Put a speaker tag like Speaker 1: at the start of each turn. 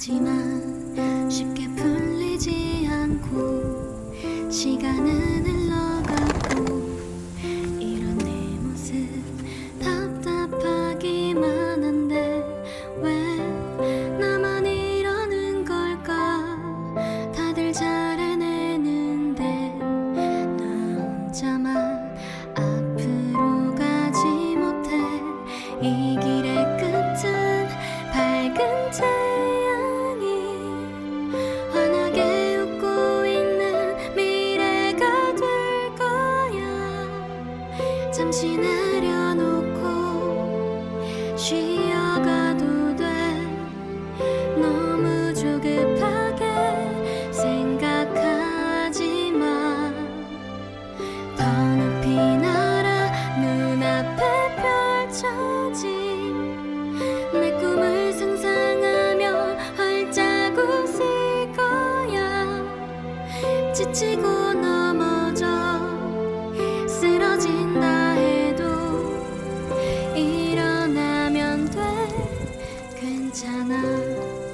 Speaker 1: 하지만 쉽게 풀리지 않고 시간은 흘러가고 이런 내 모습 답답하기만 한데 왜 나만 이러는 걸까? 다들 잘 해내는데 나 혼자만 앞으로 가지 못해. 이 길의 잠시 내려놓고 쉬어가도 돼 너무 조급하게 생각하지 마. 더 높이 날아 눈앞에 펼쳐진 내 꿈을 상상하며 활짝 웃을 거야. 지치 괜찮아.